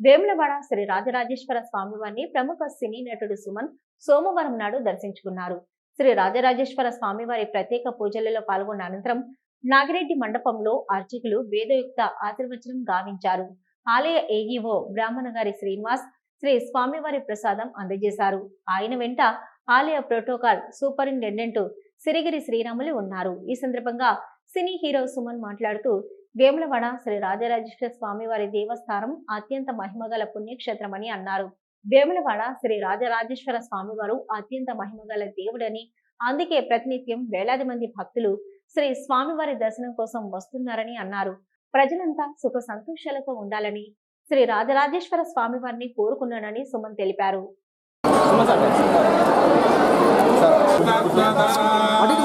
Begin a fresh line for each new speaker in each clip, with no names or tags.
వేములవాడ శ్రీ రాజరాజేశ్వర స్వామివారిని ప్రముఖ సినీ నటుడు సుమన్ సోమవారం నాడు దర్శించుకున్నారు. శ్రీ రాజరాజేశ్వర స్వామివారి ప్రత్యేక పూజలలో పాల్గొన్న అనంతరం నాగిరెడ్డి మండపంలో అర్చకులు వేదయుక్త ఆశీర్వచనం గావించారు. ఆలయ ఏఈఓ బ్రాహ్మణగారి శ్రీనివాస్ శ్రీ స్వామివారి ప్రసాదం అందజేశారు. ఆయన వెంట ఆలయ ప్రోటోకాల్ సూపరింటెండెంట్ సిరిగిరి శ్రీరాములు ఉన్నారు. ఈ సందర్భంగా సినీ హీరో సుమన్ మాట్లాడుతూ వేములవాడ శ్రీ రాజరాజేశ్వర స్వామివారి దేవస్థానం అత్యంత మహిమగల పుణ్యక్షేత్రమని అన్నారు. వేములవాడ శ్రీ రాజరాజేశ్వర స్వామివారు అత్యంత మహిమగల దేవుడని అందుకే ప్రతినిత్యం వేలాది మంది భక్తులు శ్రీ స్వామివారి దర్శనం కోసం వస్తున్నారని అన్నారు. ప్రజలంతా సుఖ సంతోషాలతో ఉండాలని శ్రీ రాజరాజేశ్వర స్వామివారిని కోరుకున్నానని సుమన్ తెలిపారు.
అటు ఇటు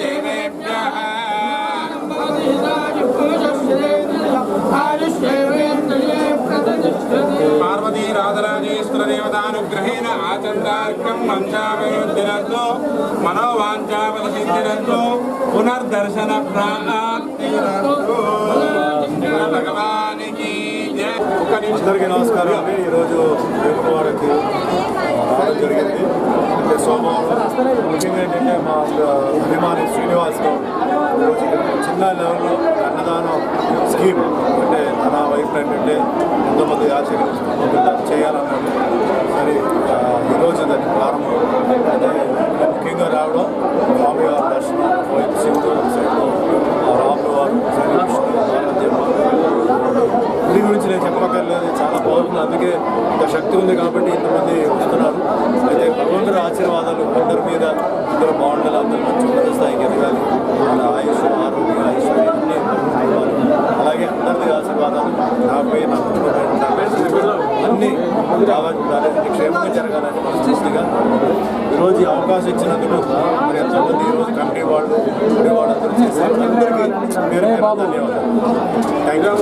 దేవేభ్యः పార్వతీ రాజరాజేశ్వర దేవతానుగ్రహేణ ఆచందార్కం మంచాభివృద్ధిరస్తు మనోవాంఛాపద పునర్దర్శన ప్రాప్తిరస్తు భగవానికి
అందరికీ నమస్కారం అండి ఈరోజు జరిగింది అంటే సోమవారం ముఖ్యంగా ఏంటంటే మా అభిమాని శ్రీనివాస్ ఈరోజు చిన్న లెవెల్లో అన్నదానం స్కీమ్ అంటే తన వైఫ్ ఏంటంటే ఎంతోమంది ఆచరణ చేయాలన్నట్టు సరే ఈరోజు దాని ప్రారంభం అదే ముఖ్యంగా రావడం స్వామివారి దర్శనం వైపు శివుడు సైతం రాములు వారు సైతం గుడి గురించి నేను చెప్పక్కర్లేదు చాలా పవర్ఫుల్ అందుకే ఇంత శక్తి ఉంది కాబట్టి ఇంతమంది ఆశీర్వాదాలు ఇద్దరి మీద ఇద్దరు బాగుండాలి అందరూ మంచి ఉన్నత స్థాయికి ఎదగాలి. వాళ్ళ ఆయుష్ ఆరోగ్య ఐశ్వర్యం అన్ని అలాగే అందరిది ఆశీర్వాదాలు. నాపై నా కుటుంబం అన్ని రావాలి క్షేమంగా జరగాలని మనస్ఫూర్తిగా ఈరోజు ఈ అవకాశం ఇచ్చినందుకు మరి ఎంతోమంది ఈరోజు కమిటీ వాళ్ళు గుడి వాళ్ళు అందరూ చేశారు. అందరికీ ధన్యవాదాలు. Thank you